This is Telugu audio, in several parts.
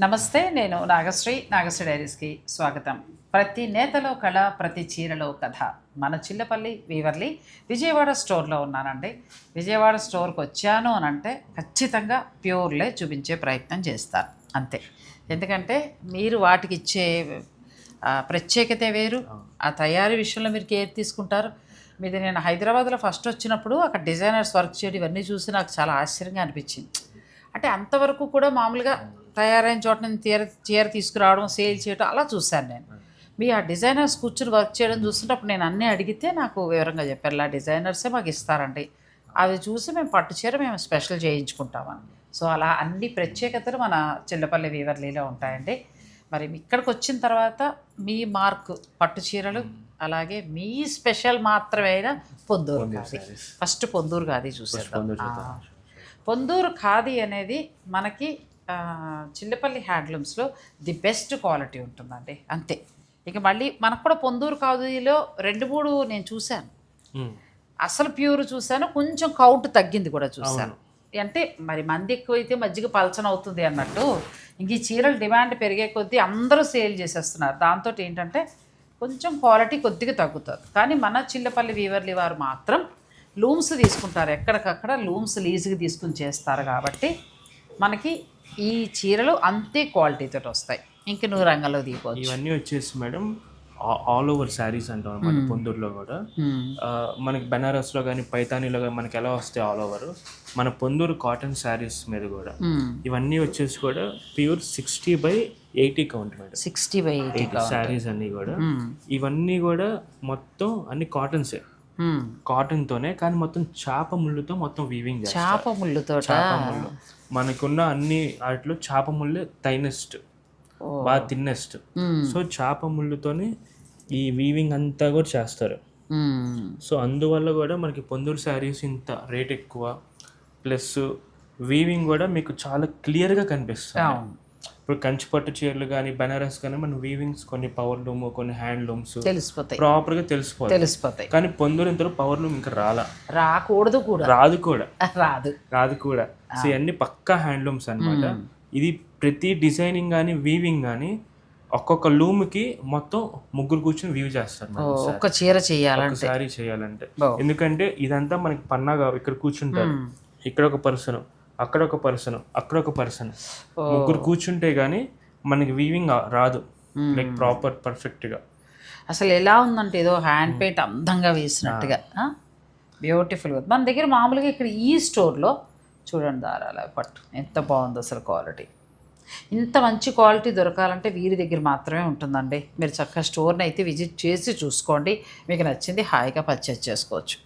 నమస్తే నేను నాగశ్రీ. నాగశ్రీ డైరీస్కి స్వాగతం. ప్రతి నేతలో కళ ప్రతి చీరలో కథ. మన చిల్లపల్లి వీవర్లి విజయవాడ స్టోర్లో ఉన్నానండి. విజయవాడ స్టోర్కి వచ్చాను అని అంటే ఖచ్చితంగా ప్యూర్లే చూపించే ప్రయత్నం చేస్తాను. అంతే. ఎందుకంటే మీరు వాటికి ఇచ్చే ప్రత్యేకత వేరు. ఆ తయారీ విషయంలో మీరు కేర్ తీసుకుంటారు. మీది నేను హైదరాబాద్లో ఫస్ట్ వచ్చినప్పుడు అక్కడ డిజైనర్స్ వర్క్ చేయడం ఇవన్నీ చూసి నాకు చాలా ఆశ్చర్యంగా అనిపించింది. అంటే అంతవరకు కూడా మామూలుగా తయారైన చోట నుంచి చీర చీర తీసుకురావడం సేల్ చేయడం అలా చూశాను నేను. మీ ఆ డిజైనర్స్ కూర్చుని వర్క్ చేయడం చూసినప్పుడు నేను అన్నీ అడిగితే నాకు వివరంగా చెప్పారు. ఇలా డిజైనర్సే మాకు ఇస్తారండి. అవి చూసి మేము పట్టు చీర మేము స్పెషల్ చేయించుకుంటామని సో అలా అన్ని ప్రత్యేకతలు మన చిల్లపల్లి వీవర్లీలో ఉంటాయండి. మరి ఇక్కడికి వచ్చిన తర్వాత మీ మార్క్ పట్టు చీరలు అలాగే మీ స్పెషల్ మాత్రమే పొందూరు ఖాదీ. ఫస్ట్ పొందూరు ఖాదీ చూసేద్దాం. ఆ. పొందూరు ఖాదీ అనేది మనకి ఆ, చిల్లపల్లి హ్యాండ్లూమ్స్లో ది బెస్ట్ క్వాలిటీ ఉంటుందండి అంతే. ఇక మళ్ళీ మనకు కూడా పొందూరు ఖాదీలో రెండు మూడు నేను చూశాను. అసలు ప్యూర్ చూశాను కొంచెం కౌంట్ తగ్గింది కూడా చూశాను. అంటే మరి మంది ఎక్కువైతే మజ్జిగ పలచన అవుతుంది అన్నట్టు ఇంక ఈ చీరల డిమాండ్ పెరిగే కొద్దీ అందరూ సేల్ చేసేస్తున్నారు. దాంతో ఏంటంటే కొంచెం క్వాలిటీ కొద్దిగా తగ్గుతుంది. కానీ మన చిల్లపల్లి వీవర్లి వారు మాత్రం లూమ్స్ తీసుకుంటారు. ఎక్కడికక్కడ లూమ్స్ లీజుకి తీసుకుని చేస్తారు కాబట్టి మనకి ఈ చీరలు అంతే క్వాలిటీతో వస్తాయి. ఇంక నువ్వు రంగంలో దిగిపోవచ్చు. ఇవన్నీ వచ్చేసి మేడం ఆల్ ఓవర్ శారీస్ అంటాం అనమాట పొందూరులో కూడా. మనకి బెనారస్లో కానీ పైతానీలో కానీ మనకి ఎలా వస్తాయి ఆల్ ఓవర్ మన పొందూరు కాటన్ శారీస్ మీద కూడా. ఇవన్నీ వచ్చేసి కూడా pure sixty by eighty count madam. Sixty by eighty saris అన్నీ కూడా. ఇవన్నీ కూడా మొత్తం అన్ని కాటన్సే కాటన్ తోనే కానీ మొత్తం చాప ముళ్ళుతో మొత్తం వీవింగ్ చేస్తారు. చేప ముళ్ళుతో చాప ముళ్ళు. మనకున్న అన్ని వాటిలో చాప ముళ్ళే థైనెస్ట్ బాగా థిన్నెస్ట్ సో చాప ముళ్ళుతోని ఈ వీవింగ్ అంతా కూడా చేస్తారు. సో అందువల్ల కూడా మనకి పొందూరు శారీస్ ఇంత రేట్ ఎక్కువ. ప్లస్ వీవింగ్ కూడా మీకు చాలా క్లియర్గా కనిపిస్తుంది. ఇప్పుడు కంచిపట్టు చీరలు కానీ బెనారస్ కానీ మన వీవింగ్స్ కొన్ని పవర్ లూమ్ కొన్ని హ్యాండ్ లూమ్స్ తెలిసిపోతాయి. ప్రాపర్గా తెలిసిపోతాయి. తెలిసిపోతాయి. కానీ పొందూరు ఇంత పవర్ లూమ్ ఇంకా రాలా. రాకూడదు కూడా. రాదు కూడా. రాదు. రాదు కూడా. సో ఇవన్నీ పక్కా హ్యాండ్లూమ్స్ అన్నమాట. ఇది ప్రతి డిజైనింగ్ కానీ వీవింగ్ కానీ ఒక్కొక్క లూమ్కి మొత్తం ముగ్గురు కూర్చొని వీవ్ చేస్తారు ఒక్క చీర చెయ్యాలంటే ఒకసారి చేయాలంటే. ఎందుకంటే ఇదంతా మనకి పన్నాగా ఇక్కడ కూర్చుంటారు. ఇక్కడ ఒక పర్సన్ అక్కడ ఒక పర్సన్ అక్కడ ఒక పర్సన్. ముగ్గురు కూర్చుంటే గానీ మనకి వీవింగ్ రాదు. లైక్ ప్రాపర్ పర్ఫెక్ట్గా. అసలు ఎలా ఉందంటే ఏదో హ్యాండ్ పెయింట్ అందంగా వేసినట్టుగా బ్యూటిఫుల్ మన దగ్గర మామూలుగా ఇక్కడ ఈ స్టోర్లో చూడండి దారాల పట్టు. ఎంత బాగుంది అసలు క్వాలిటీ. ఇంత మంచి క్వాలిటీ దొరకాలంటే వీరి దగ్గర మాత్రమే ఉంటుందండి. మీరు చక్కగా స్టోర్ని అయితే విజిట్ చేసి చూసుకోండి. మీకు నచ్చింది హాయిగా పర్చేస్ చేసుకోవచ్చు.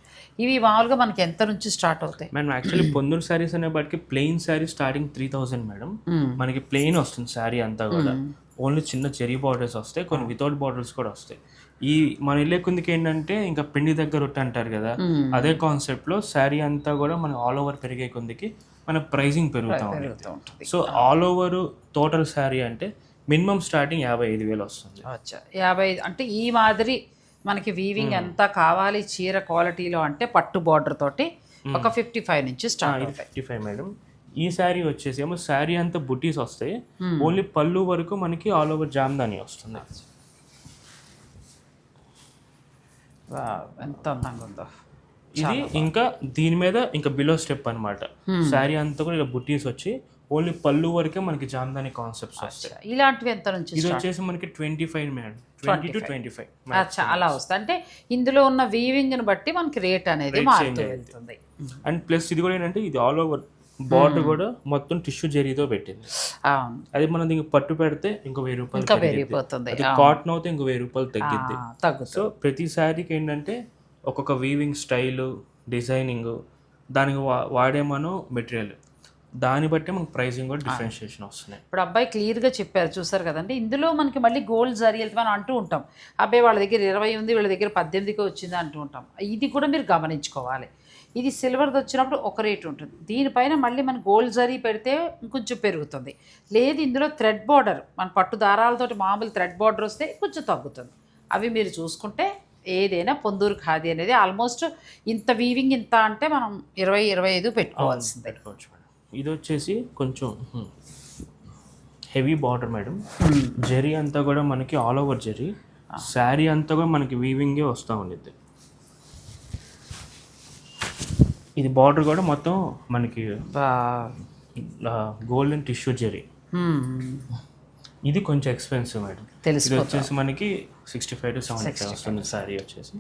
ఇవి మామూలుగా మనకి ఎంత నుంచి స్టార్ట్ అవుతాయి? మేడం యాక్చువల్లీ పొందూరు శారీస్ అనే బట్టి plain sari starting three thousand madam మనకి ప్లెయిన్ వస్తుంది శారీ అంతా కూడా. ఓన్లీ చిన్న చెరీ బార్డర్స్ వస్తాయి. కొన్ని వితౌట్ బార్డర్స్ కూడా వస్తాయి. ఈ మన వెళ్ళే కొందికి ఏంటంటే ఇంకా పిండి దగ్గర అంటారు కదా అదే కాన్సెప్ట్లో శారీ అంతా కూడా మన ఆల్ ఓవర్ పెరిగే కొందికి మన ప్రైజింగ్ పెరుగుతా ఉంటుంది. So all over total sari అంటే మినిమం స్టార్టింగ్ యాభై ఐదు వేలు వస్తుంది. అచ్చా. యాభై అంటే ఈ మాదిరి మనకి వీవింగ్ ఎంత కావాలి చీర క్వాలిటీలో అంటే పట్టు బార్డర్ తోటి ఒక ఫిఫ్టీ ఫైవ్ నుంచి స్టార్ట్ ఫిఫ్టీ ఫైవ్ మేడం ఈ శారీ వచ్చేసి ఏమో శారీ అంతా బుటీస్ వస్తాయి. ఓన్లీ పళ్ళు వరకు మనకి ఆల్ ఓవర్ జామ్దాని వస్తుంది వావ్, ఎంత అందంగా ఉందో ఇది ఇంకా దీని మీద ఇంకా బిలో స్టెప్ అన్నమాట. శారీ అంతా కూడా ఇలా బుటీస్ వచ్చి ఓన్లీ పళ్ళు వరకే మనకి జామ్దాని కాన్సెప్ట్స్ వస్తాయి. ఇలాంటివి ఎంత నుంచి ఇది వచ్చేసి మనకి twenty five madam twenty two twenty five చాలా వస్తాయి అంటే ఇందులో ఉన్న వీవింగ్ని బట్టి మనకి రేట్ అనేది మారుతూ వెళ్తుంది. అండ్ ప్లస్ ఇది కూడా ఏంటంటే ఇది ఆల్ ఓవర్ బార్డర్ కూడా మొత్తం టిష్యూ జరీతో పెట్టింది. అది మనం దీనికి పట్టు పెడితే ఇంకో వెయ్యి రూపాయలు అది కాటన్ అవుతే ఇంకో వెయ్యి రూపాయలు తగ్గిద్ది. సో ప్రతి శారీకి ఏంటంటే ఒక్కొక్క వీవింగ్ స్టైలు డిజైనింగ్ దానికి వా- వాడే మనం మెటీరియల్. దాన్ని బట్టి మనకు ప్రైసింగ్ కూడా డిఫరెన్షియేషన్ వస్తున్నాయి. ఇప్పుడు అబ్బాయి క్లియర్గా చెప్పారు చూసారు కదండి. ఇందులో మనకి మళ్ళీ గోల్డ్ జరియల్ మనం అంటూ ఉంటాం అబ్బాయి వాళ్ళ దగ్గర ఇరవై ఉంది వీళ్ళ దగ్గర పద్దెనిమిదికి వచ్చింది అంటూ ఉంటాం. ఇది కూడా మీరు గమనించుకోవాలి. ఇది సిల్వర్ది వచ్చినప్పుడు ఒక రేట్ ఉంటుంది. దీనిపైన మళ్ళీ మన గోల్డ్ జరీ పెడితే ఇంకొంచెం పెరుగుతుంది. లేదు ఇందులో థ్రెడ్ బార్డర్ మన పట్టు దారాలతోటి మామూలు థ్రెడ్ బార్డర్ వస్తే కొంచెం తగ్గుతుంది. అవి మీరు చూసుకుంటే ఏదైనా పొందూరు ఖాదీ అనేది ఆల్మోస్ట్ ఇంత వీవింగ్ ఇంత అంటే మనం ఇరవై ఇరవై ఐదు పెట్టుకోవాల్సిందే. పెట్టుకోవచ్చు మేడం. ఇది వచ్చేసి కొంచెం హెవీ బార్డర్ మేడం. జరీ అంతా కూడా మనకి ఆల్ ఓవర్ జరీ. శారీ అంతా కూడా మనకి వీవింగే వస్తూ ఉండిద్ది. ఇది బార్డర్ కూడా మొత్తం మనకి గోల్డెన్ టిష్యూ జరీ. ఇది కొంచెం ఎక్స్పెన్సివ్ మేడం. తెలిసిపోతుంది వచ్చేసి మనకి సిక్స్టీ ఫైవ్ టు సెవెంటీ వస్తుంది శారీ వచ్చేసి.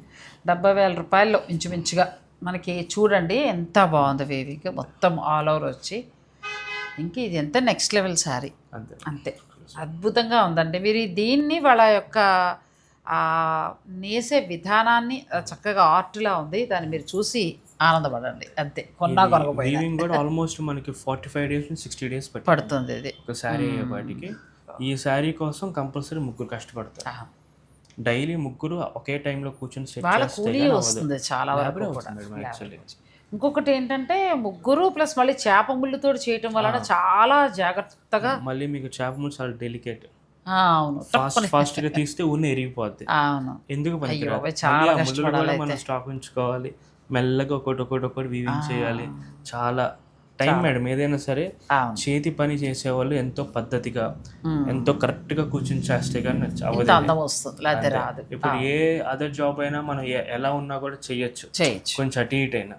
డెబ్బై వేల రూపాయల్లో ఇంచుమించుగా మనకి చూడండి ఎంత బాగుంది వేవింగ్. మొత్తం ఆల్ ఓవర్ వచ్చి. ఇంక ఇది ఎంత నెక్స్ట్ లెవెల్ శారీ. అంతే. అంతే. అద్భుతంగా ఉందండి. మీరు దీన్ని వాళ్ళ యొక్క నేసే విధానాన్ని చక్కగా ఆర్ట్లా ఉంది. దాన్ని మీరు చూసి ఆనందపడండి. అంతే. కొన్నా కొనకపోయినా. వీవింగ్ కూడా ఆల్మోస్ట్ మనకి forty five days sixty days పడుతుంది ఇది. ఒక శారీ అయ్యేపాటికి. ఈ శారీ కోసం కంపల్సరీ ముగ్గురు కష్టపడతారు. డైలీ ముగ్గురు ఒకే టైంలో కూర్చొని సెట్ చేస్తే. వస్తుంది చాలా. ఇంకొకటి ఏంటంటే ముగ్గురు ప్లస్ మళ్ళీ చేప ముళ్ళుతో చేయటం వలన చాలా జాగ్రత్తగా మళ్ళీ మీకు చేప ముళ్ళు చాలా డెలికేట్ అవును. ఫాస్ట్ ఫాస్ట్గా తీస్తే ఉన్న ఎరిగిపోద్ది. అవును. ఎందుకు పనికిరాదు అవి చాలా మనం స్టాక్ ఉంచుకోవాలి. మెల్లగా ఒకటి ఒకటి ఒకటి వీవింగ్ చేయాలి చాలా టైం మేడం ఏదైనా సరే చేతి పని చేసేవాళ్ళు ఎంతో పద్ధతిగా. ఎంతో కరెక్ట్గా కూర్చొని చేస్తే కానీ వస్తుంది రాదు. ఇప్పుడు ఏ అదర్ జాబ్ అయినా మనం ఎలా ఉన్నా కూడా చేయొచ్చు. కొంచెం అటు ఇటు అయినా.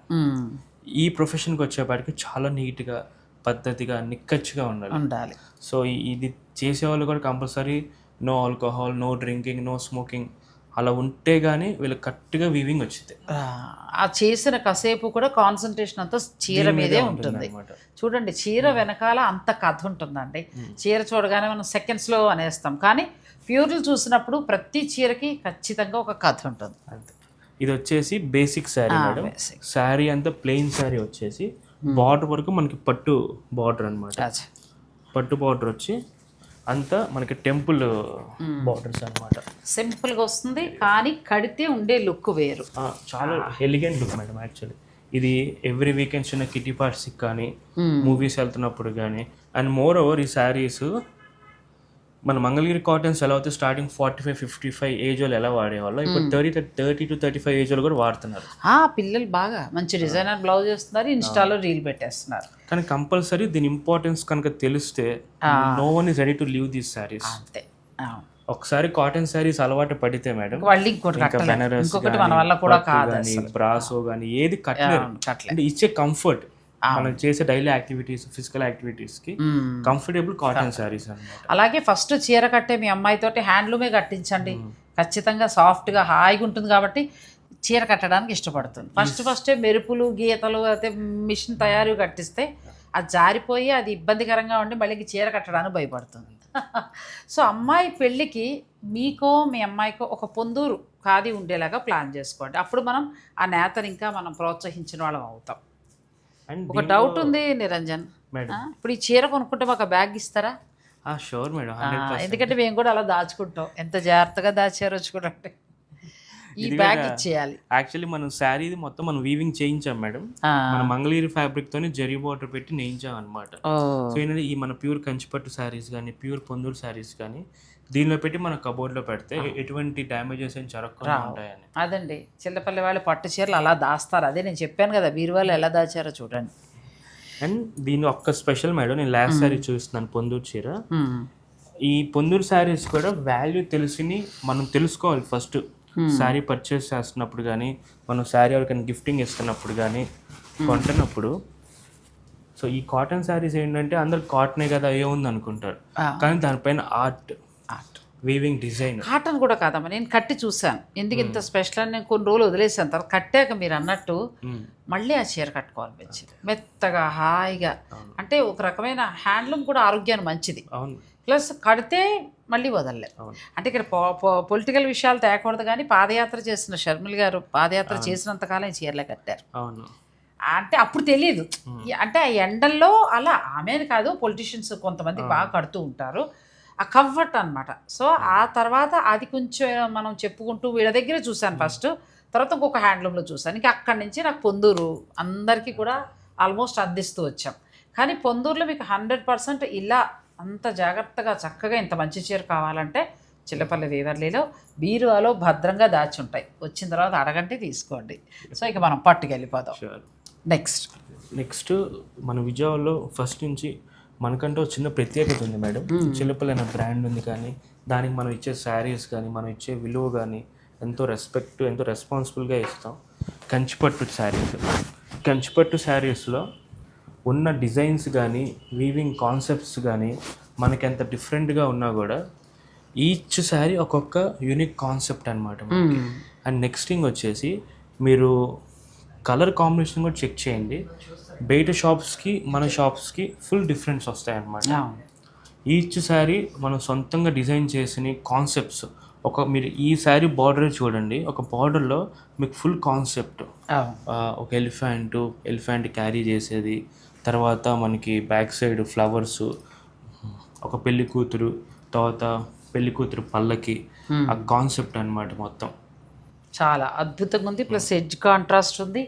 ఈ ప్రొఫెషన్కి వచ్చేపాటికి చాలా నీట్గా పద్ధతిగా నిక్కచ్చిగా ఉండాలి. ఉండాలి. సో ఇది చేసేవాళ్ళు కూడా compulsory no alcohol no drinking no smoking. అలా ఉంటే కానీ వీళ్ళు కరెక్ట్గా వీవింగ్ వచ్చింది ఆ, చేసిన కాసేపు కూడా కాన్సన్ట్రేషన్ అంతా చీర మీదే ఉంటుంది. అనమాట చూడండి చీర వెనకాల అంత కథ ఉంటుందండి. చీర చూడగానే మనం సెకండ్స్లో అనేస్తాం. కానీ ప్యూర్లు చూసినప్పుడు ప్రతి చీరకి ఖచ్చితంగా ఒక కథ ఉంటుంది. అంతే. ఇది వచ్చేసి బేసిక్ శారీ మేడం. శారీ అంతా ప్లెయిన్ శారీ వచ్చేసి బార్డర్ వరకు మనకి పట్టు బార్డర్ అన్నమాట. అచ్చా. పట్టు బార్డర్ వచ్చి అంతా మనకి టెంపుల్ బార్డర్స్ అన్నమాట. సింపుల్గా వస్తుంది కానీ కడితే ఉండే లుక్ వేరు. చాలా ఎలిగెంట్ లుక్ మేడం యాక్చువల్లీ ఇది ఎవ్రీ వీకెండ్ చిన్న కిటీ పార్ట్స్కి కానీ మూవీస్ వెళ్తున్నప్పుడు కానీ అండ్ మోర్ ఓవర్ ఈ శారీస్ మన మంగళగిరి కాటన్స్ ఎలా అయితే starting forty five fifty five age వాళ్ళు ఎలా వాడేవాళ్ళు? ఇప్పుడు thirty thirty two thirty five age వాళ్ళు కూడా వాడుతున్నారు. ఆ పిల్లలు బాగా మంచి డిజైనర్ బ్లౌజ్ వేస్తున్నారు ఇన్స్టాలో రీల్ పెట్టేస్తున్నారు. కానీ కంపల్సరీ దీని ఇంపార్టెన్స్ కనుక తెలిస్తే no one is ready to leave these sarees అంతే. ఒకసారి కాటన్ శారీస్ అలవాటు పడితే మేడం వాళ్ళు ఇంకోటి బెనారస్ ఇంకొకటి మన వల్ల కూడా కాదు బ్రాసో కానీ ఏది కట్టలేరు. అంటే ఇచ్చే కంఫర్ట్ మనం చేసే డైలీ యాక్టివిటీస్ ఫిజికల్ యాక్టివిటీస్కి. కంఫర్టబుల్ కాటన్ శారీస్ అలాగే ఫస్ట్ చీర కట్టే మీ అమ్మాయితోటి హ్యాండ్లూమే కట్టించండి. ఖచ్చితంగా సాఫ్ట్గా హాయిగా ఉంటుంది కాబట్టి చీర కట్టడానికి ఇష్టపడుతుంది. ఫస్ట్ ఫస్టే మెరుపులు గీతలు అయితే మిషన్ తయారు కట్టిస్తే అది జారిపోయి అది ఇబ్బందికరంగా ఉండి మళ్ళీ చీర కట్టడానికి భయపడుతుంది. సో అమ్మాయి పెళ్ళికి మీకో మీ అమ్మాయికో ఒక పొందూరు ఖాదీ ఉండేలాగా ప్లాన్ చేసుకోండి. అప్పుడు మనం ఆ నేతని ఇంకా మనం ప్రోత్సహించిన వాళ్ళం అవుతాం. అండ్ ఒక డౌట్ ఉంది నిరంజన్. మేడం ఇప్పుడు ఈ చీర కొనుక్కుంటే మాకు బ్యాగ్ ఇస్తారా? షూర్ మేడం ఎందుకంటే మేము కూడా అలా దాచుకుంటాం. ఎంత జాగ్రత్తగా దాచారో చూడండి. ఈ బ్యాగ్ ఇచ్చేయాలి. యాక్చువల్లీ మనం శారీ మొత్తం మనం వీవింగ్ చేయించాం మేడం మన మంగళగిరి ఫ్యాబ్రిక్ తోని జరీ బార్డర్ పెట్టి నేయించాం అనమాట సో ఏంటంటే ఈ మన ప్యూర్ కంచిపట్టు శారీస్ కానీ ప్యూర్ పొందూరు శారీస్ కానీ దీనిలో పెట్టి మన కబోర్డ్లో పెడితే ఎటువంటి డ్యామేజెస్ ఏం జరగకుండా ఉంటాయని. అదండి. చిల్లపల్లి వాళ్ళు పట్టు చీరలు అలా దాస్తారు. అదే నేను చెప్పాను కదా బీరువాళ్ళు ఎలా దాచారో చూడండి. అండ్ దీని ఒక్క స్పెషల్ మేడం నేను లాస్ట్ శారీ చూస్తున్నాను పొందూరు చీర. ఈ పొందూరు శారీస్ కూడా వాల్యూ తెలిసిని మనం తెలుసుకోవాలి ఫస్ట్ శారీ పర్చేస్ చేస్తున్నప్పుడు కానీ మనం శారీ ఎవరికైనా గిఫ్టింగ్ ఇస్తున్నప్పుడు కానీ కొంటున్నప్పుడు. సో ఈ కాటన్ శారీస్ ఏంటంటే అందరు కాటనే కదా ఏముంది అనుకుంటారు. కానీ దానిపైన art art. Weaving design cotton కూడా కాదమ్మా నేను కట్టి చూశాను. ఎందుకు ఇంత స్పెషల్ అని నేను కొన్ని రోజులు వదిలేసాను తర్వాత కట్టాక మీరు అన్నట్టు మళ్ళీ ఆ చీర కట్టుకోవాలనిపించింది మెత్తగా హాయిగా. అంటే ఒక రకమైన హ్యాండ్లూమ్ కూడా ఆరోగ్యానికి మంచిది. ప్లస్ కడితే మళ్ళీ వదలలేదు అంటే ఇక్కడ పొలిటికల్ విషయాలు తేకూడదు కానీ పాదయాత్ర చేసిన షర్మిల్ గారు పాదయాత్ర చేసినంతకాలం ఈ చీరలే కట్టారు. అవును. అంటే అప్పుడు తెలియదు. ఈ- అంటే ఆ ఎండల్లో అలా ఆమెను కాదు పొలిటీషియన్స్ కొంతమంది బాగా కడుతూ ఉంటారు. ఆ కంఫర్ట్ అన్నమాట. సో ఆ తర్వాత అది కొంచెం మనం చెప్పుకుంటూ వీళ్ళ దగ్గరే చూశాను ఫస్ట్. తర్వాత ఇంకొక హ్యాండ్లూమ్లో చూశాను. ఇంకా అక్కడి నుంచి నాకు పొందూరు అందరికీ కూడా ఆల్మోస్ట్ అందిస్తూ వచ్చాం. కానీ పొందూరులో మీకు హండ్రెడ్ పర్సెంట్ ఇలా అంత జాగ్రత్తగా చక్కగా ఇంత మంచి చీర కావాలంటే చిల్లపల్లి వేవర్లీలో బీరువాలో భద్రంగా దాచి ఉంటాయి. వచ్చిన తర్వాత అడగంటే తీసుకోండి. సో ఇక మనం పట్టుకెళ్ళిపోదాం. నెక్స్ట్ నెక్స్ట్ మన విజయవాడలో ఫస్ట్ నుంచి మనకంటూ చిన్న ప్రత్యేకత ఉంది మేడం. చిల్లపల్లి అనే బ్రాండ్ ఉంది కానీ దానికి మనం ఇచ్చే శారీస్ కానీ మనం ఇచ్చే విలువ కానీ ఎంతో రెస్పెక్ట్ ఎంతో రెస్పాన్సిబుల్గా ఇస్తాం. కంచిపట్టు శారీస్ కంచిపట్టు శారీస్లో ఉన్న డిజైన్స్ కానీ వీవింగ్ కాన్సెప్ట్స్ కానీ మనకి ఎంత డిఫరెంట్గా ఉన్నా కూడా ఈచ్ శారీ ఒక్కొక్క యూనిక్ కాన్సెప్ట్ అనమాట అండ్ నెక్స్ట్ థింగ్ వచ్చేసి మీరు కలర్ కాంబినేషన్ కూడా చెక్ చేయండి. బయట షాప్స్కి మన షాప్స్కి ఫుల్ డిఫరెన్స్ వస్తాయి అన్నమాట ఈచ్ శారీ మనం సొంతంగా డిజైన్ చేసిన కాన్సెప్ట్స్ ఒక మీరు ఈ శారీ బార్డర్ చూడండి ఒక బార్డర్లో మీకు ఫుల్ కాన్సెప్ట్ ఒక ఎలిఫెంట్ ఎలిఫెంట్ క్యారీ చేసేది తర్వాత మనకి బ్యాక్ సైడ్ ఫ్లవర్స్ ఒక పెళ్ళి కూతురు తర్వాత పెళ్ళి కూతురు పల్లకి ఆ కాన్సెప్ట్ అన్నమాట మొత్తం. చాలా అద్భుతంగా ఉంది ప్లస్ ఎడ్జ్ కాంట్రాస్ట్ ఉంది.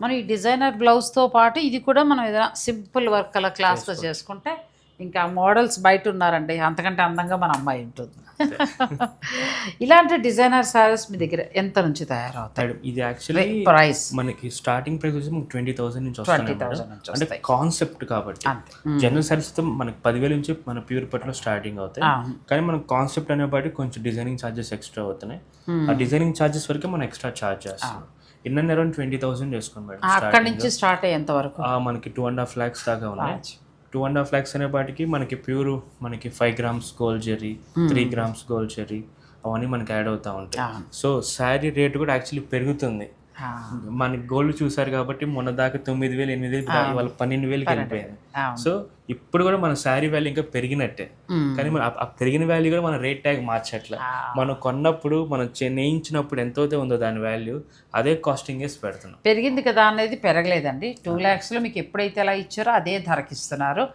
మనం ఈ డిజైనర్ బ్లౌజ్తో పాటు ఇది కూడా మనం ఏదైనా సింపుల్ వర్క్ అలా క్లాస్లో చేసుకుంటే ఇంకా మోడల్స్ బయట ఉన్నారండి. అంతకంటే అందంగా మన అమ్మాయి ఉంటుంది. ఇలాంటి డిజైనర్ సారీస్ మీ దగ్గర ఎంత నుంచి తయారవుతాయి? ఇది యాక్చువల్లీ ప్రైస్ మనకి స్టార్టింగ్ ప్రైస్ వచ్చి ట్వంటీ థౌసండ్ నుంచి ట్వంటీ వస్తుంది థౌసండ్ అంటే కాన్సెప్ట్ కాబట్టి. జనరల్ సారీస్ అయితే మనకి పదివేల నుంచి మన ప్యూర్ పట్టులో స్టార్టింగ్ అవుతాయి. కానీ మనం కాన్సెప్ట్ అనేపాటి కొంచెం డిజైనింగ్ ఛార్జెస్ ఎక్స్ట్రా అవుతున్నాయి. ఆ డిజైనింగ్ ఛార్జెస్ వరకే మనం ఎక్స్ట్రా ఛార్జ్ చేస్తాం. ఇన్న అరౌండ్ ట్వంటీ థౌసండ్ చేసుకోండి మేడం అక్కడి నుంచి స్టార్ట్ అయ్యేంత వరకు. మనకి టూ అండ్ హాఫ్ ల్యాక్స్ దాకా ఉన్నాయి. టూ అండ్ హాఫ్ ల్యాక్స్ అనేపాటికి మనకి ప్యూర్ మనకి five grams gold zari three grams gold zari అవన్నీ మనకి యాడ్ అవుతా ఉంటాయి. సో శారీ రేట్ కూడా యాక్చువల్లీ పెరుగుతుంది. ఆ, మనకి గోల్డ్ చూసారు కాబట్టి మొన్న దాకా తొమ్మిది వేలు ఎనిమిది వేలు ఇవాళ పన్నెండు వేలకి వెళ్ళిపోయింది. సో ఇప్పుడు కూడా మన శారీ వాల్యూ ఇంకా పెరిగినట్టే. కానీ మన ఆ- పెరిగిన వాల్యూ కూడా మన రేట్ ట్యాగ్ మార్చట్లే. మనం కొన్నప్పుడు మనం నేయించినప్పుడు ఎంతైతే ఉందో దాని వాల్యూ అదే కాస్టింగ్ వేసి పెడుతున్నాం. పెరిగింది కదా అనేది పెరగలేదండి. టూ ల్యాక్స్లో మీకు ఎప్పుడైతే ఎలా ఇచ్చారో అదే ధరకి ఇస్తున్నారు.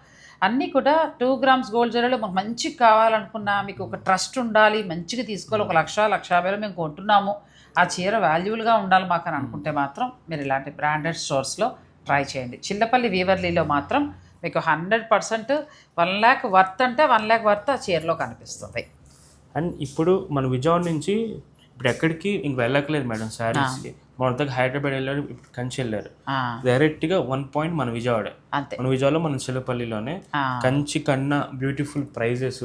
అన్నీ కూడా టూ గ్రామ్స్ గోల్డ్ జ్యువెలరీలో మాకు మంచిగా కావాలనుకున్నా మీకు ఒక ట్రస్ట్ ఉండాలి మంచిగా తీసుకోవాలి ఒక లక్ష లక్ష యాభైలో మేము కొంటున్నాము. ఆ చీర వాల్యుబుల్గా ఉండాలి మాకు అని అనుకుంటే మాత్రం మీరు ఇలాంటి బ్రాండెడ్ స్టోర్స్లో ట్రై చేయండి. చిల్లపల్లి వీవర్లీలో మాత్రం మీకు hundred percent one lakh worth అంటే వన్ ల్యాక్ వర్త్ ఆ చీరలో కనిపిస్తుంది. అండ్ ఇప్పుడు మన విజయవాడ నుంచి ఇప్పుడు ఎక్కడికి ఇంక వెళ్ళట్లేదు మేడం శారీస్కి. మన దగ్గర హైదరాబాద్ వెళ్ళారు ఇప్పుడు కంచి వెళ్ళారు. ఆ, డైరెక్ట్గా వన్ పాయింట్ మన విజయవాడ. అంతే. మన విజయవాడలో మన చిల్లపల్లిలోనే ఆ, కంచి కన్నా బ్యూటిఫుల్ ప్రైజెస్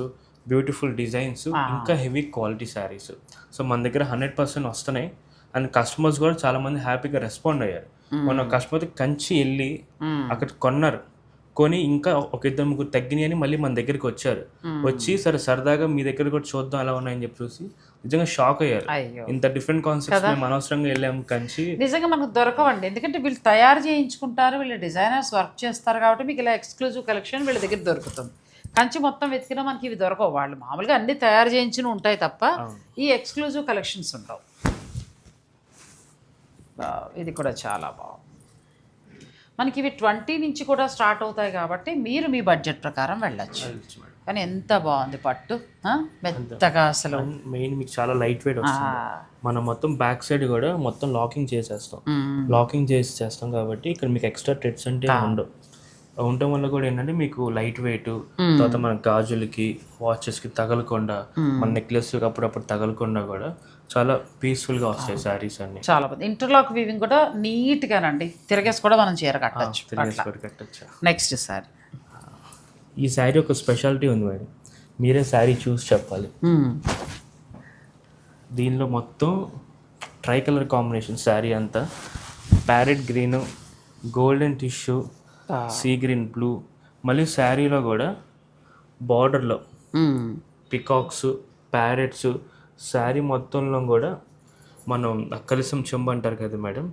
బ్యూటిఫుల్ డిజైన్స్ ఇంకా హెవీ క్వాలిటీ శారీస్. సో మన దగ్గర హండ్రెడ్ పర్సెంట్ వస్తున్నాయి. అండ్ కస్టమర్స్ కూడా చాలా మంది హ్యాపీగా రెస్పాండ్ అయ్యారు. మన కస్టమర్ కంచి వెళ్ళి. అక్కడ కొన్నారు. కొని ఇంకా ఒక ఇద్దరు ముగ్గురు తగ్గినాయి అని మళ్ళీ మన దగ్గరికి వచ్చారు. వచ్చి సరే సరదాగా మీ దగ్గర కూడా చూద్దాం ఎలా ఉన్నాయని చెప్పి చూసి నిజంగా షాక్ అయ్యారు. అయ్యో. ఇంత డిఫరెంట్ కాన్సెప్ట్స్ మేము అనవసరంగా వెళ్ళాము కంచి. నిజంగా మనకు దొరకవండి. ఎందుకంటే వీళ్ళు తయారు చేయించుకుంటారు వీళ్ళు డిజైనర్స్ వర్క్ చేస్తారు కాబట్టి మీకు ఇలా ఎక్స్క్లూజివ్ కలెక్షన్ వీళ్ళ దగ్గర దొరుకుతుంది. కంచి మొత్తం వెతికినా మనకి ఇవి దొరకవు. వాళ్ళు మామూలుగా అన్ని తయారు చేయించిన ఉంటాయి తప్ప ఈ ఎక్స్క్లూజివ్ కలెక్షన్స్ ఉండవు. ఇది కూడా చాలా బాగుంది. మనకి ఇవి ట్వంటీ నుంచి కూడా స్టార్ట్ అవుతాయి కాబట్టి మీరు మీ బడ్జెట్ ప్రకారం వెళ్ళచ్చు. కానీ ఎంత బాగుంది పట్టు? మెత్తగా అసలు. మెయిన్ మీకు చాలా లైట్ వెయిట్ మనం మొత్తం బ్యాక్ సైడ్ కూడా మొత్తం లాకింగ్ చేసేస్తాం. లాకింగ్ చేసి చేస్తాం కాబట్టి ఇక్కడ మీకు ఎక్స్ట్రా టెట్స్ అంటే ఉండవు. ఉండటం వల్ల కూడా ఏంటంటే మీకు లైట్ వెయిట్ తర్వాత మన గాజులకి వాచెస్కి తగలకుండా మన నెక్లెస్ అప్పుడప్పుడు తగలకుండా కూడా చాలా పీస్ఫుల్గా వస్తాయి శారీస్ అన్ని. చాలా బాగుంది. ఇంటర్లాక్ వీవింగ్ కూడా నీట్గానండి. తిరగేసి కూడా మనం చీర కట్టచ్చు తిరిగేసి కూడా కట్టొచ్చా. నెక్స్ట్ సారీ ఈ శారీ ఒక స్పెషాలిటీ ఉంది మేడం మీరే శారీ చూసి చెప్పాలి. దీనిలో మొత్తం ట్రై కలర్ కాంబినేషన్ శారీ అంతా parrot green golden tissue sea green blue మళ్ళీ శారీలో కూడా బార్డర్లో పికాక్స్ ప్యారెట్స్ శారీ మొత్తంలో కూడా మనం కలిసం చెంబు అంటారు కదా మేడం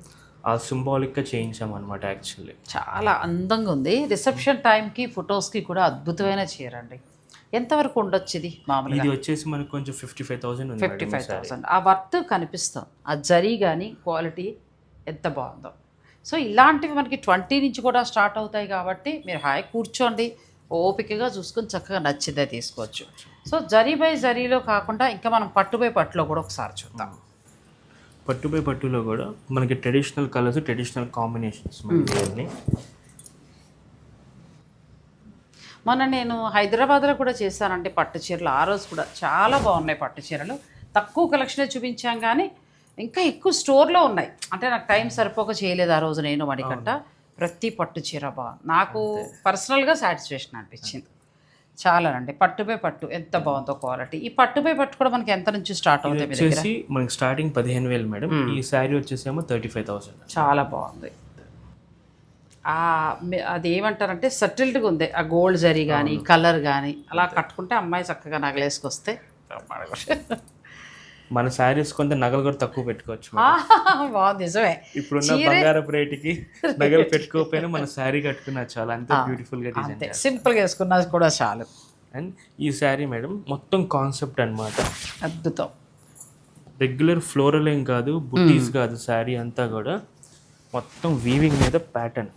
ఆ సింబాలిక్గా చేయించామన్నమాట యాక్చువల్లీ. చాలా అందంగా ఉంది. రిసెప్షన్ టైంకి ఫొటోస్కి కూడా అద్భుతమైన చీర అండి. ఎంతవరకు ఉండొచ్చు ఇది మామూలుగా? ఇది వచ్చేసి మనకు కొంచెం ఫిఫ్టీ ఫైవ్ థౌసండ్ ఉంది ఫిఫ్టీ ఫైవ్ థౌసండ్ ఆ వర్త్ కనిపిస్తాం. ఆ జరీ కానీ క్వాలిటీ ఎంత బాగుందో. సో ఇలాంటివి మనకి ట్వంటీ నుంచి కూడా స్టార్ట్ అవుతాయి కాబట్టి మీరు హాయి కూర్చోండి. ఓపికగా చూసుకొని చక్కగా నచ్చిందే తీసుకోవచ్చు. సో జరీ బై జరీలో కాకుండా ఇంకా మనం పట్టు బై పట్టులో కూడా ఒకసారి చూద్దాం. పట్టు బై పట్టులో కూడా మనకి ట్రెడిషనల్ కలర్స్ ట్రెడిషనల్ కాంబినేషన్స్ మొన్న నేను హైదరాబాద్లో కూడా చేశానండి పట్టు చీరలు. ఆ రోజు కూడా చాలా బాగున్నాయి పట్టు చీరలు. తక్కువ కలెక్షనే చూపించాం కానీ ఇంకా ఎక్కువ స్టోర్లో ఉన్నాయి. అంటే నాకు టైం సరిపోక చేయలేదు ఆ రోజు నేను మణికంట ప్రతి పట్టు చీర బాగుంది నాకు పర్సనల్గా సాటిస్ఫాక్షన్ అనిపించింది. చాలా అండి పట్టుపై పట్టు. ఎంత బాగుందో క్వాలిటీ. ఈ పట్టుపై పట్టు కూడా మనకి ఎంత నుంచి స్టార్ట్ దగ్గర? వచ్చేసి మనకి స్టార్టింగ్ పదిహేను వేలు మేడం. ఈ శారీ వచ్చేసి ఏమో థర్టీ ఫైవ్ థౌసండ్ చాలా బాగుంది. అది ఏమంటారంటే సటిల్డ్గా ఉంది. ఆ గోల్డ్ జరీ కానీ కలర్ కానీ అలా కట్టుకుంటే అమ్మాయి చక్కగా నగలేసుకొస్తే. మన శారీస్ కొంత నగలు కూడా తక్కువ పెట్టుకోవచ్చు బాగుంది నిజమే. ఇప్పుడున్న బంగారపు రేటుకి నగలు పెట్టుకోకపోయినా మన శారీ కట్టుకున్నా చాలా. అంతే బ్యూటిఫుల్గా డిజైన్ అంతే. సింపుల్గా వేసుకున్నది కూడా చాలు. అండ్ ఈ శారీ మేడం మొత్తం కాన్సెప్ట్ అన్నమాట. అద్భుతం. రెగ్యులర్ ఫ్లోరల్ ఏం కాదు బుటీస్ కాదు శారీ అంతా కూడా. మొత్తం వీవింగ్ మీద ప్యాటర్న్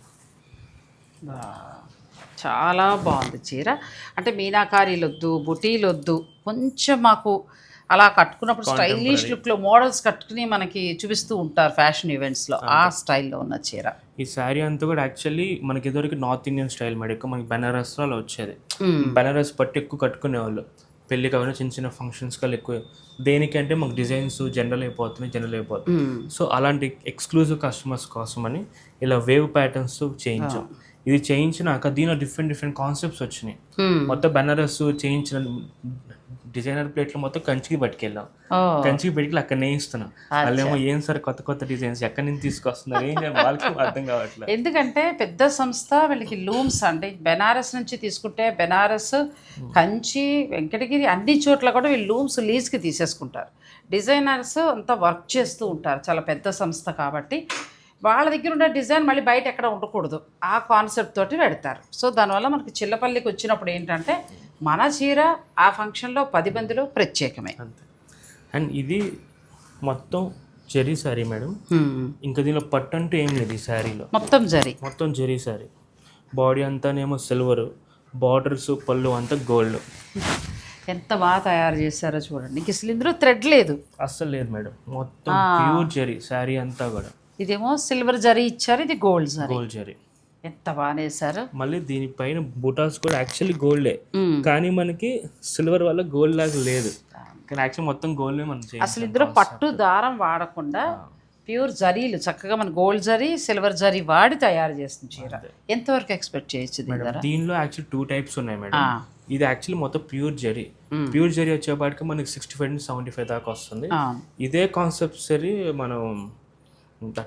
చాలా బాగుంది చీర. అంటే మీనాకారీలు వద్దు బుటీలు వద్దు కొంచెం మాకు అలా కట్టుకున్నప్పుడు స్టైలిష్ లుక్లో మోడల్స్ కట్టుకుని మనకి చూపిస్తూ ఉంటారు ఫ్యాషన్ ఈవెంట్స్లో ఆ స్టైల్లో ఉన్న చీర. ఈ శారీ అంతా కూడా యాక్చువల్లీ మనకి ఇదివరకు నార్త్ ఇండియన్ స్టైల్ మేడం ఎక్కువ మనకి బెనారస్లో అలా వచ్చేది. బెనారస్ పట్టు ఎక్కువ కట్టుకునేవాళ్ళు. పెళ్ళి కావాలి చిన్న చిన్న ఫంక్షన్స్ కల్లా ఎక్కువ. దేనికంటే మాకు డిజైన్స్ జనరల్ అయిపోతున్నాయి జనరల్ అయిపోతుంది సో అలాంటి ఎక్స్క్లూజివ్ కస్టమర్స్ కోసం అని ఇలా వేవ్ ప్యాటర్న్స్ చేయించాం. ఇది చేయించినాక దీనిలో డిఫరెంట్ డిఫరెంట్ కాన్సెప్ట్స్ వచ్చినాయి. మొత్తం బెనారస్ చేయించిన డిజైనర్ ప్లేట్లు మొత్తం కంచికి పట్టుకెళ్ళాం. కంచికి పెట్టుకెళ్ళి అక్కడ నేయిస్తున్నాం వాళ్ళేమో ఏం సార్ కొత్త కొత్త డిజైన్స్ ఎక్కడి నుంచి తీసుకొస్తున్నారు? ఏం వాళ్ళకి అర్థం కావట్లేదు. ఎందుకంటే పెద్ద సంస్థ వీళ్ళకి లూమ్స్ అండి బెనారస్ నుంచి తీసుకుంటే బెనారస్ కంచి వెంకటగిరి అన్ని చోట్ల కూడా వీళ్ళు లూమ్స్ లీజ్కి తీసేసుకుంటారు. డిజైనర్స్ అంతా వర్క్ చేస్తూ ఉంటారు చాలా పెద్ద సంస్థ కాబట్టి. వాళ్ళ దగ్గర ఉన్న డిజైన్ మళ్ళీ బయట ఎక్కడ ఉండకూడదు. ఆ కాన్సెప్ట్ తోటి పెడతారు. సో దానివల్ల మనకి చిల్లపల్లికి వచ్చినప్పుడు ఏంటంటే మన చీర ఆ ఫంక్షన్లో పది మందిలో ప్రత్యేకమే. అండ్ ఇది మొత్తం జరీ శారీ మేడం. ఇంకా దీనిలో పట్టు అంటే ఏం లేదు ఈ శారీలో. మొత్తం జరి. మొత్తం జరీ శారీ. బాడీ అంతానేమో సిల్వర్ బార్డర్స్ పళ్ళు అంతా గోల్డ్. ఎంత బాగా తయారు చేశారో చూడండి. ఇంక అసలు ఇందులో థ్రెడ్ లేదు. అస్సలు లేదు మేడం. మొత్తం ప్యూర్ జరీ శారీ అంతా కూడా. ఇదేమో సిల్వర్ జరీ ఇచ్చారు ఇది గోల్డ్ జరీ. గోల్డ్ జరీ. ఎంత బాగా వేశారు మళ్ళీ దీనిపైన బుటాస్ కూడా యాక్చువల్లీ గోల్డే కానీ మనకి సిల్వర్ వల్ల గోల్డ్ లాగా లేదు. కానీ యాక్చువల్ మొత్తం గోల్డ్ మనం అసలు ఇందులో పట్టు దారం వాడకుండా ప్యూర్ జరీలు చక్కగా మన గోల్డ్ జరీ సిల్వర్ జరీ వాడి తయారు చేసిన చీర. ఎంతవరకు ఎక్స్పెక్ట్ చేయొచ్చు దీనిలో యాక్చువల్ టూ టైప్స్ ఉన్నాయి మేడం. ఇది యాక్చువల్లీ మొత్తం ప్యూర్ జరీ. ప్యూర్ జరీ వచ్చేపాటికి మనకి సిక్స్టీ ఫైవ్ నుంచి సెవెంటీ ఫైవ్ దాకా వస్తుంది. ఇదే కాన్సెప్ట్ సరి మనం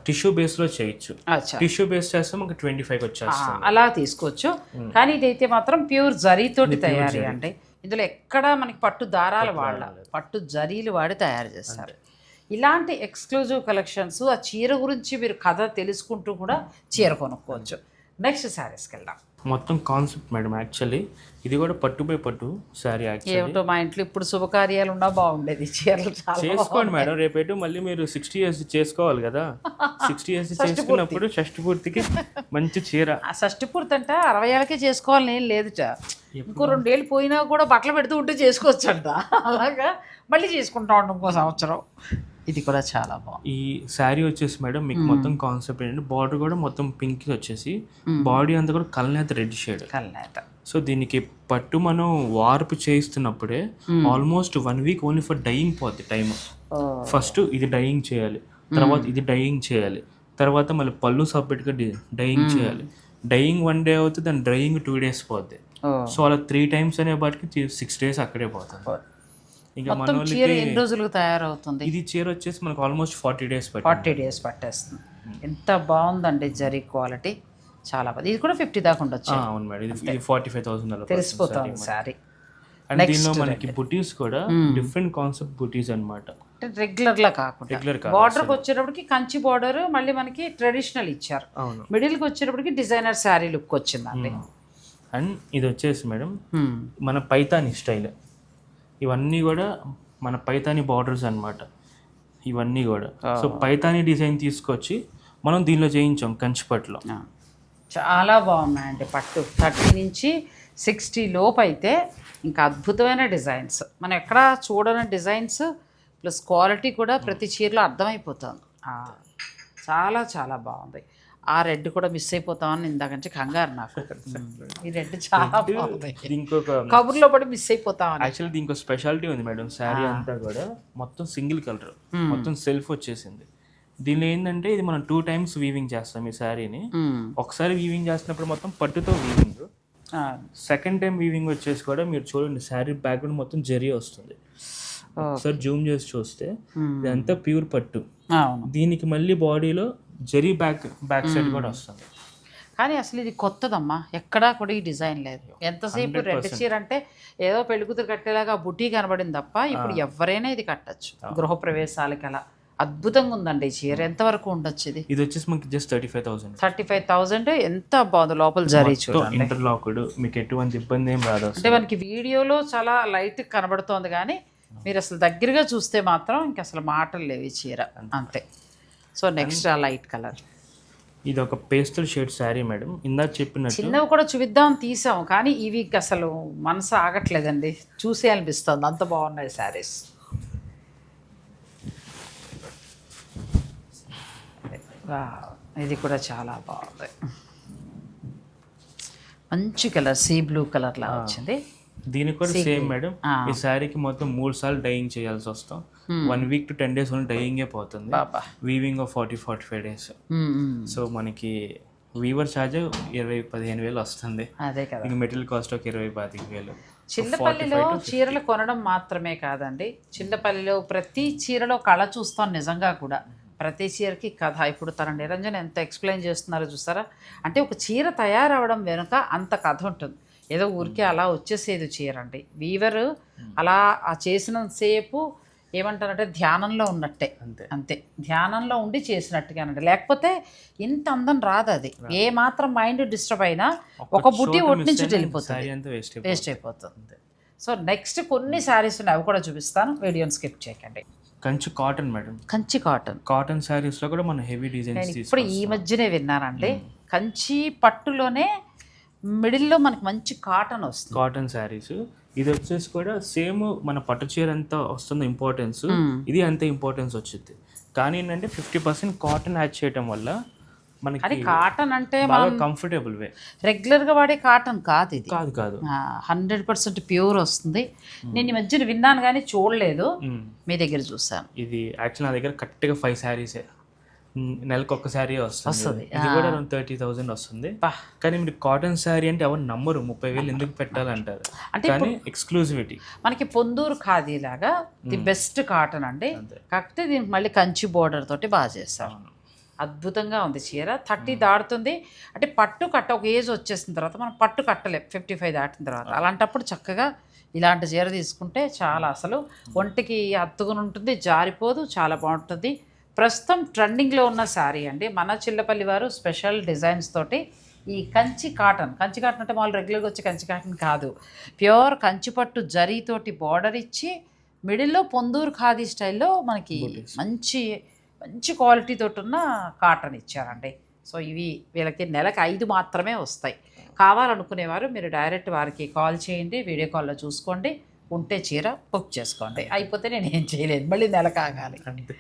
టిష్యూ బేస్లో చేయొచ్చు. అచ్చా. టిష్యూ బేస్ చేస్తే మనకి ట్వంటీ ఫైవ్ ఆ, వచ్చేస్తుంది. అలా తీసుకోవచ్చు. కానీ ఇదైతే మాత్రం ప్యూర్ జరీతోటి తయారీ అండి. ఇందులో ఎక్కడ మనకి పట్టు దారాలు వాడ పట్టు జరీలు వాడి తయారు చేస్తారు. ఇలాంటి ఎక్స్క్లూజివ్ కలెక్షన్స్ ఆ చీర గురించి మీరు కథ తెలుసుకుంటూ కూడా చీర కొనుక్కోవచ్చు. నెక్స్ట్ శారీస్కి వెళ్దాం. మొత్తం కాన్సెప్ట్ మేడం యాక్చువల్లీ ఇది కూడా పట్టు బై పట్టు శారీ యాక్చువల్లీ ఏమిటో మా ఇంట్లో ఇప్పుడు శుభకార్యాలు ఉన్నా బాగుండేది. చీరలు చాలా చేసుకోండి మేడం రేపేటు మళ్ళీ మీరు సిక్స్టీ ఇయర్స్ చేసుకోవాలి కదా. సిక్స్టీ ఇయర్స్ చేసుకున్నప్పుడు షష్టి పూర్తికి మంచి చీర. షష్టి పూర్తి అంటే అరవై ఏళ్ళకే చేసుకోవాలని ఏం లేదు ఇంకో రెండేళ్ళు పోయినా కూడా బట్టలు పెడుతూ ఉంటే చేసుకోవచ్చు అంట అలాగా? మళ్ళీ చేసుకుంటా ఉంటాం ఇంకో సంవత్సరం. ఇది కూడా చాలా బాగుంది. ఈ శారీ వచ్చేసి మేడం మీకు మొత్తం కాన్సెప్ట్ ఏంటంటే బార్డర్ కూడా మొత్తం పింక్ వచ్చేసి బాడీ అంతా కూడా కలనేత రెడ్ షేడ్ కల్నేత సో దీనికి పట్టు మనం వార్పు చేయిస్తున్నప్పుడే almost one week only for dyeing పోద్ది టైం ఫస్ట్ ఇది డైయింగ్ చేయాలి. తర్వాత ఇది డైయింగ్ చేయాలి. తర్వాత మళ్ళీ పళ్ళు సపరేట్గా డైయింగ్ చేయాలి. డైయింగ్ వన్ డే అవుతుంది దాని డ్రైయింగ్ టూ డేస్ పోద్ది. సో అలా త్రీ టైమ్స్ అనే వాటికి సిక్స్ డేస్ అక్కడే పోతుంది. ఇంకా మొత్తం చీర ఎన్ని రోజులకు తయారవుతుంది? ఇది చీర వచ్చేసి మనకు almost forty days forty days పట్టేస్తుంది. ఎంత బాగుందండి జరీ క్వాలిటీ. చాలా బాగుంది. ఇది కూడా ఫిఫ్టీ దాకా ఉండొచ్చు. అవును మేడం. ఇది ఫార్టీ ఫైవ్ థౌసండ్ తెలిసిపోతుంది సారీ అండ్ దీనిలో మనకి బుటీస్ కూడా డిఫరెంట్ కాన్సెప్ట్ బుటీస్ అన్నమాట. అంటే రెగ్యులర్లా కాకుండా. రెగ్యులర్ కాదు బార్డర్కి వచ్చేటప్పటికి కంచి బార్డర్ మళ్ళీ మనకి ట్రెడిషనల్ ఇచ్చారు. అవును. మిడిల్కి వచ్చేటప్పటికి డిజైనర్ శారీ లుక్ వచ్చిందండి. అండ్ ఇది వచ్చేసి మేడం. మన పైతాని స్టైల్ ఇవన్నీ కూడా మన పైతాని బార్డర్స్ అన్నమాట. ఇవన్నీ కూడా. సో పైతాని డిజైన్ తీసుకొచ్చి మనం దీనిలో చేయించాం కంచిపట్లో. చాలా బాగున్నాయండి పట్టు. థర్టీ నుంచి సిక్స్టీ లోపు అయితే ఇంకా అద్భుతమైన డిజైన్స్. మనం ఎక్కడ చూడని డిజైన్స్ ప్లస్ క్వాలిటీ కూడా ప్రతి చీరలో అర్థమైపోతుంది. ఆ, చాలా చాలా బాగుంది. ఆ రెడ్ కూడా మిస్ అయిపోతామని ఇందాక నుంచి కంగారు నాకు. ఈ రెడ్ చాలా బాగుంది. ఇంకొక కబుర్లో పడి మిస్ అయిపోతామని. యాక్చువల్లీ దీనికి స్పెషాలిటీ ఉంది మేడం శారీ అంతా కూడా మొత్తం సింగిల్ కలర్ మొత్తం సెల్ఫ్ వచ్చేసింది. దీనిలో ఏంటంటే ఇది మనం టూ టైమ్స్ వీవింగ్ చేస్తాం ఈ శారీని. ఒకసారి వీవింగ్ చేసినప్పుడు మొత్తం పట్టుతో వీవింగ్ సెకండ్ టైం వీవింగ్ వచ్చేసి కూడా మీరు చూడండి శారీ బ్యాక్గ్రౌండ్ మొత్తం జరీ వస్తుంది. ఒకసారి జూమ్ చేసి చూస్తే ఇదంతా ప్యూర్ పట్టు. దీనికి మళ్ళీ బాడీలో జరీ బ్యాక్ బ్యాక్ సైడ్ కూడా వస్తుంది. కానీ అసలు ఇది కొత్తదమ్మా. ఎక్కడా కూడా ఈ డిజైన్ లేదు. ఎంతసేపు రెడ్ చీర అంటే ఏదో పెళ్ళికూతురు కట్టేలాగా బుటీ కనబడింది తప్ప ఇప్పుడు ఎవరైనా ఇది కట్టచ్చు. గృహప్రవేశాలకి అలా. అద్భుతంగా ఉందండి ఈ చీర. ఎంతవరకు ఉండొచ్చు ఇది? ఇది వచ్చేసి మనకి just thirty five thousand thirty five thousand ఎంత బాగుంది లోపల జరీ చూడండి. ఇంటర్లాక్డ్ మీకు ఎటువంటి ఇబ్బంది ఏం రాదు అంటే మనకి వీడియోలో చాలా లైట్ కనబడుతోంది కానీ మీరు అసలు దగ్గరగా చూస్తే మాత్రం ఇంక అసలు మాటలు లేవు ఈ చీర. అంతే. సో నెక్స్ట్ ఆ లైట్ కలర్. ఇది ఒక పేస్టల్ షేడ్ శారీ మేడం. ఇందాక చెప్పినట్టు చిన్నవి కూడా చూపిద్దాం తీసాం కానీ ఇవి అసలు మనసు ఆగట్లేదండి. చూసే అనిపిస్తుంది. అంత బాగున్నాయి శారీస్. ఇది కూడా చాలా బాగుంది. మంచి కలర్ సీ బ్లూ కలర్ లా వచ్చింది. దీనికి కూడా సేమ్ మేడం ఈ శారీకి మొత్తం మూడు సార్లు డైయింగ్ చేయాల్సి వస్తాం. One week to ten days only డైయింగే పోతుంది. Weaving forty forty five days. So మనకి వీవర్ ఛార్జ్ ఇరవై పదిహేను వేలు వస్తుంది. అదే కదా. ఇంక మెటీరియల్ కాస్ట్ ఒక ఇరవై పాతిక వేలు. చిన్నపల్లిలో చీరలు కొనడం మాత్రమే కాదండి. చిన్నపల్లిలో ప్రతి చీరలో కళ చూస్తాం నిజంగా కూడా. ప్రతి చీరకి కథ. ఇప్పుడు తన నిరంజన్ ఎంత ఎక్స్ప్లెయిన్ చేస్తున్నారో చూస్తారా అంటే ఒక చీర తయారవడం వెనుక అంత కథ ఉంటుంది. ఏదో ఊరికే అలా వచ్చేసేది చీర అండి వీవర్ అలా ఆ చేసినంతసేపు ఏమంటారంటే ధ్యానంలో ఉన్నట్టే. అంతే. అంతే. ధ్యానంలో ఉండి చేసినట్టుగానండి లేకపోతే ఇంత అందం రాదు అది. ఏ మాత్రం మైండ్ డిస్టర్బ్ అయినా ఒక బుట్టి ఒట్టి నుంచి వెళ్ళిపోతుంది. వేస్ట్ అయిపోతుంది. సో నెక్స్ట్ కొన్ని శారీస్ ఉన్నాయి. అవి కూడా చూపిస్తాను. వీడియోని స్కిప్ చేయకండి. Kanchi cotton madam. Kanchi cotton. Cotton శారీస్లో కూడా మనం హెవీ డిజైన్స్ నేను ఇప్పుడు ఈ మధ్యనే విన్నానండి. కంచి పట్టులోనే మిడిల్లో మనకి మంచి కాటన్ వస్తుంది. Cotton sarees. ఇది వచ్చేసి కూడా సేమ్ మన పట్టు చీర ఎంత వస్తుందో ఇంపార్టెన్స్ ఇది అంతే ఇంపార్టెన్స్ వచ్చింది కానీ ఏంటంటే ఫిఫ్టీ పర్సెంట్ కాటన్ యాడ్ చేయడం వల్ల మనకి కాటన్ అంటే కంఫర్టబుల్ వే. రెగ్యులర్గా వాడే కాటన్ కాదు ఇది. కాదు కాదు. హండ్రెడ్ పర్సెంట్ ప్యూర్ వస్తుంది. నేను ఈ మధ్యన విన్నాను కానీ చూడలేదు. మీ దగ్గర చూసాను ఇది యాక్చువల్ నా దగ్గర కరెక్ట్గా ఫైవ్ శారీసే. నెలకు ఒక శారీ వస్తుంది. ఇది కూడా అరౌండ్ థర్టీ థౌసండ్ వస్తుంది. కానీ మీరు కాటన్ శారీ అంటే ఎవరు నమ్మరు. ముప్పై వేలు ఎందుకు పెట్టాలంటారు? అంటే కానీ ఎక్స్క్లూజివిటీ మనకి పొందూరు ఖాదీ లాగా ది బెస్ట్ కాటన్ అండి. కాకపోతే దీనికి మళ్ళీ కంచి బోర్డర్ తోటి బాగా చేస్తారు. అద్భుతంగా ఉంది చీర. థర్టీ దాటుతుంది. అంటే పట్టు కట్ట ఒక ఏజ్ వచ్చేసిన తర్వాత మనం పట్టు కట్టలేం. ఫిఫ్టీ ఫైవ్ దాటిన తర్వాత. అలాంటప్పుడు చక్కగా ఇలాంటి చీర తీసుకుంటే చాలా అసలు ఒంటికి అత్తుకుని ఉంటుంది. జారిపోదు. చాలా బాగుంటుంది. ప్రస్తుతం ట్రెండింగ్లో ఉన్న శారీ అండి. మన చిల్లపల్లి వారు స్పెషల్ డిజైన్స్ తోటి ఈ కంచి కాటన్. కంచి కాటన్ అంటే మామూలు రెగ్యులర్గా వచ్చే కంచి కాటన్ కాదు. ప్యూర్ కంచి పట్టు జరీతోటి బార్డర్ ఇచ్చి మిడిల్లో పొందూరు ఖాదీ స్టైల్లో మనకి మంచి మంచి క్వాలిటీ తోటి ఉన్న కాటన్ ఇచ్చారండి. సో ఇవి వీళ్ళకి నెలకు ఐదు మాత్రమే వస్తాయి. కావాలనుకునేవారు మీరు డైరెక్ట్ వారికి కాల్ చేయండి వీడియో కాల్లో చూసుకోండి ఉంటే చీర బుక్ చేసుకోండి. అయిపోతే నేను ఏం చేయలేదు మళ్ళీ నెల కాగాలి. అంతే.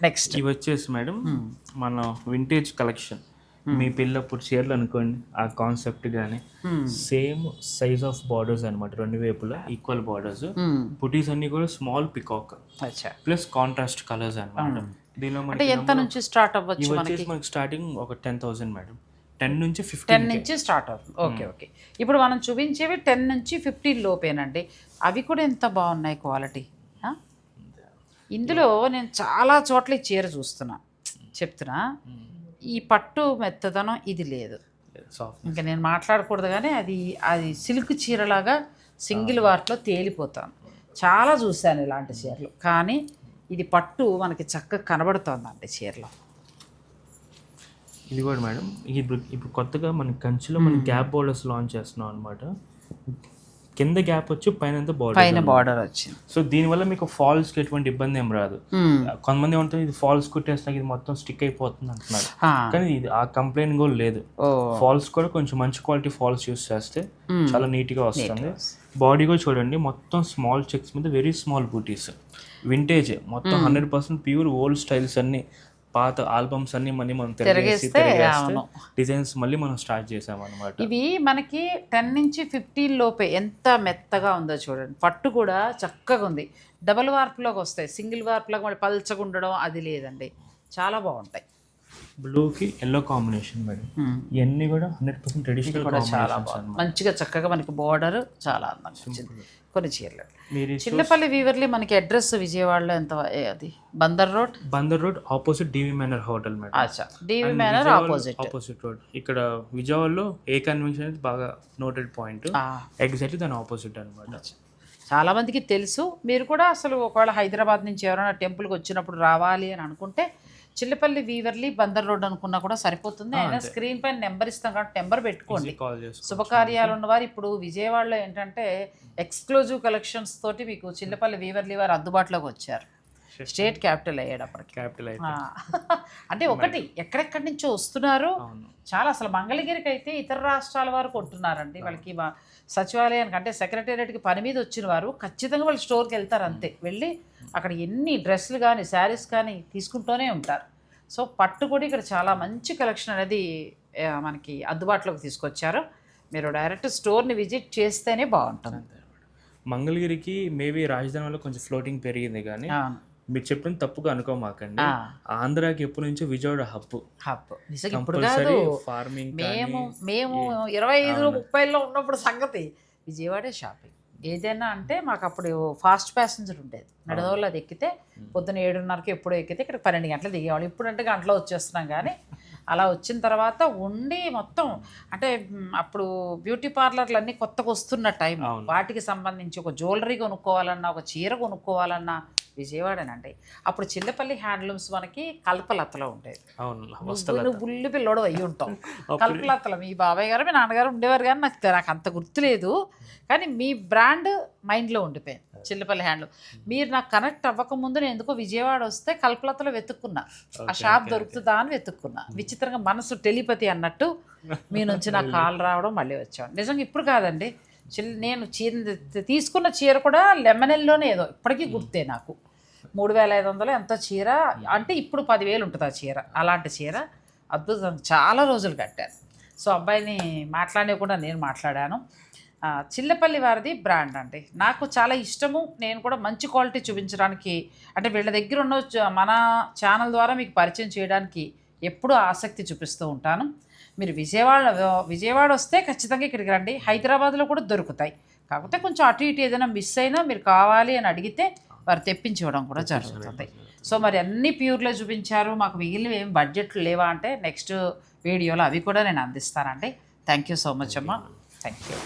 నెక్స్ట్ ఇవి వచ్చేసి మేడం మన వింటేజ్ కలెక్షన్ మీ పిల్లప్పుడు చీరలు అనుకోండి ఆ కాన్సెప్ట్ కానీ సేమ్ సైజ్ ఆఫ్ బార్డర్స్ అనమాట రెండు వైపులా ఈక్వల్ బార్డర్స్ పుటీస్ అన్ని కూడా small peacock plus contrast colours అనమాట దీనిలో మనకి ఎంత నుంచి స్టార్ట్ అవ్వచ్చు మనకి? స్టార్టింగ్ ఒక టెన్ థౌసండ్ మేడం. టెన్ నుంచి టెన్ ఫిఫ్టీన్ నుంచి స్టార్ట్ అవుతుంది ఓకే ఓకే ఇప్పుడు మనం చూపించేవి టెన్ నుంచి ఫిఫ్టీన్ లోపేనండి. అవి కూడా ఎంత బాగున్నాయి క్వాలిటీ ఇందులో నేను చాలా చోట్ల ఈ చీర చూస్తున్నా. చెప్తున్నా. ఈ పట్టు మెత్తదనం ఇది లేదు. ఇంకా నేను మాట్లాడకూడదు కానీ అది అది సిల్క్ చీరలాగా సింగిల్ వార్ట్లో తేలిపోతాను చాలా చూశాను ఇలాంటి చీరలు. కానీ ఇది పట్టు మనకి చక్కగా కనబడుతోందండి చీరలో. ఇది కూడా మేడం ఇప్పుడు ఇప్పుడు కొత్తగా మన కంచిలో మనం గ్యాప్ బోర్డర్స్ లాంచ్ చేస్తున్నాం అనమాట కింద గ్యాప్ వచ్చి పైన బోర్డర్ పైన బార్డర్ వచ్చింది. సో దీనివల్ల మీకు ఫాల్స్కి ఎటువంటి ఇబ్బంది ఏం రాదు. కొంతమంది ఏమంటారు ఇది ఫాల్స్ కుట్టేసినాక ఇది మొత్తం స్టిక్ అయిపోతుంది అంటున్నారు. కానీ ఇది ఆ కంప్లైంట్ కూడా లేదు. ఫాల్స్ కూడా కొంచెం మంచి క్వాలిటీ ఫాల్స్ యూస్ చేస్తే చాలా నీట్గా వస్తుంది. బాడీ కూడా చూడండి మొత్తం స్మాల్ చెక్స్ మీద వెరీ స్మాల్ బూటీస్ వింటేజ్ మొత్తం hundred percent pure old styles అన్ని పాత ఆల్బమ్స్ అన్ని మళ్ళీ మనం తిరిగేసి తిరిగేస్తే డిజైన్స్ మళ్ళీ మనం స్టార్ట్ చేసాం అనమాట ఇవి మనకి టెన్ నుంచి ఫిఫ్టీన్ లోపే ఎంత మెత్తగా ఉందో చూడండి. పట్టు కూడా చక్కగా ఉంది. డబల్ వార్ప్లోకి వస్తాయి. సింగిల్ వార్ప్లోకి మళ్ళీ పల్చగా ఉండడం అది లేదండి. చాలా బాగుంటాయి. బ్లూకి ఎల్లో కాంబినేషన్ మేడం. ఇవన్నీ కూడా హండ్రెడ్ పర్సెంట్ ట్రెడిషనల్ కూడా చాలా మంచిగా చక్కగా మనకి బోర్డర్ చాలా అందంగా వచ్చింది. కొన్ని చీరలు. మీరు చిల్లపల్లి వీవర్లీ మనకి అడ్రస్ విజయవాడలో ఎంత అది? Bandar road? Bandar road opposite DV manor hotel madam. అచ్చా. DV manor opposite. Opposite road. ఇక్కడ విజయవాడలో ఏ కన్వెన్షన్ అనేది బాగా నోటెడ్ పాయింట్. ఎగ్జాక్ట్లీ దాని ఆపోజిట్ అనమాట చాలా మందికి తెలుసు. మీరు కూడా అసలు ఒకవేళ హైదరాబాద్ నుంచి ఎవరైనా టెంపుల్కి వచ్చినప్పుడు రావాలి అని అనుకుంటే చిల్లపల్లి వీవర్లీ బందర్ రోడ్ అనుకున్నా కూడా సరిపోతుంది. అయినా స్క్రీన్ పైన నెంబర్ ఇస్తాం కాబట్టి నెంబర్ పెట్టుకోండి. శుభకార్యాలు ఉన్నవారు ఇప్పుడు విజయవాడలో ఏంటంటే ఎక్స్క్లూజివ్ కలెక్షన్స్ తోటి మీకు చిల్లపల్లి వీవర్లీ వారు అందుబాటులోకి వచ్చారు. స్టేట్ క్యాపిటల్ అయ్యేటప్పటికి. క్యాపిటల్ అంటే ఒకటి ఎక్కడెక్కడి నుంచో వస్తున్నారు. చాలా అసలు మంగళగిరికి అయితే ఇతర రాష్ట్రాల వారు కొంటున్నారండి. వాళ్ళకి సచివాలయానికి అంటే సెక్రటేరియట్కి పని మీద వచ్చిన వారు ఖచ్చితంగా వాళ్ళు స్టోర్కి వెళ్తారు అంతే. వెళ్ళి అక్కడ ఎన్ని డ్రెస్సులు కానీ శారీస్ కానీ తీసుకుంటూనే ఉంటారు. సో పట్టు కూడా ఇక్కడ చాలా మంచి కలెక్షన్ అనేది మనకి అందుబాటులోకి తీసుకొచ్చారు. మీరు డైరెక్ట్ స్టోర్ని విజిట్ చేస్తేనే బాగుంటుంది. మంగళగిరికి మేబీ రాజధాని వల్ల కొంచెం ఫ్లోటింగ్ పెరిగింది కానీ. మీరు చెప్పిన తప్పుగా అనుకోమాకండి. ఆంధ్రాకి ఎప్పటి నుంచో విజయవాడ హబ్ హబ్ ఇప్పుడు కాదు. ఫార్మింగ్ మేము మేము ఇరవై ఐదులో ముప్పైలో ఉన్నప్పుడు సంగతి విజయవాడే షాపింగ్ ఏదైనా అంటే మాకు అప్పుడు ఫాస్ట్ ప్యాసింజర్ ఉండేది. నడదోళ్ళు అది ఎక్కితే పొద్దున ఏడున్నరకి ఎప్పుడో ఎక్కితే ఇక్కడ పన్నెండు గంటలు దిగేవాళ్ళు. ఇప్పుడు అంటే గంటలో వచ్చేస్తున్నాం కానీ అలా వచ్చిన తర్వాత ఉండి మొత్తం అంటే అప్పుడు బ్యూటీ పార్లర్లు అన్నీ కొత్తగా వస్తున్న టైం. వాటికి సంబంధించి ఒక జ్యువెలరీ కొనుక్కోవాలన్నా ఒక చీర కొనుక్కోవాలన్నా విజయవాడనండి. అప్పుడు చిల్లపల్లి హ్యాండ్లూమ్స్ మనకి కల్పలతలో ఉండేది. అవును నువ్వు బుల్లి పిల్లోడు అయ్యి ఉంటావు. కల్పలతలు మీ బాబాయ్ గారు మీ నాన్నగారు ఉండేవారు కానీ నాకు నాకు అంత గుర్తులేదు. కానీ మీ బ్రాండ్ మైండ్లో ఉండిపోయింది చిల్లపల్లి హ్యాండ్లూమ్. మీరు నాకు కనెక్ట్ అవ్వకముందు నేను ఎందుకో విజయవాడ వస్తే కల్పలతలో వెతుక్కున్నా. ఆ షాప్ దొరుకుతుందా అని వెతుక్కున్నా. విచిత్రంగా మనసు టెలిపతి అన్నట్టు మీ నుంచి నాకు కాల్ రావడం మళ్ళీ వచ్చాను నిజంగా ఇప్పుడు కాదండి. చిల్ నేను చీర తీసుకున్న చీర కూడా లెమనెల్లోనే ఏదో ఇప్పటికీ గుర్తే నాకు. మూడు వేల ఐదు వందలు ఎంత చీర? అంటే ఇప్పుడు పదివేలు ఉంటుంది ఆ చీర అలాంటి చీర అద్భుతం చాలా రోజులు కట్టాను సో అబ్బాయిని మాట్లాడకుండా నేను మాట్లాడాను. చిల్లపల్లి వారిది బ్రాండ్ అండి. నాకు చాలా ఇష్టము. నేను కూడా మంచి క్వాలిటీ చూపించడానికి అంటే వీళ్ళ దగ్గర ఉన్న మన ఛానల్ ద్వారా మీకు పరిచయం చేయడానికి ఎప్పుడూ ఆసక్తి చూపిస్తూ ఉంటాను. మీరు విజయవాడ విజయవాడ వస్తే ఖచ్చితంగా ఇక్కడికి రండి. హైదరాబాద్లో కూడా దొరుకుతాయి. కాకపోతే కొంచెం అటు ఇటు ఏదైనా మిస్ అయినా మీరు కావాలి అని అడిగితే వారు తెప్పించి ఇవ్వడం కూడా జరుగుతుంది. సో మరి అన్ని ప్యూర్లో చూపించారు. మాకు మిగిలిన ఏం బడ్జెట్లు లేవా అంటే నెక్స్ట్ వీడియోలో అవి కూడా నేను అందిస్తానండి. థ్యాంక్ యూ సో మచ్ అమ్మా. Thank you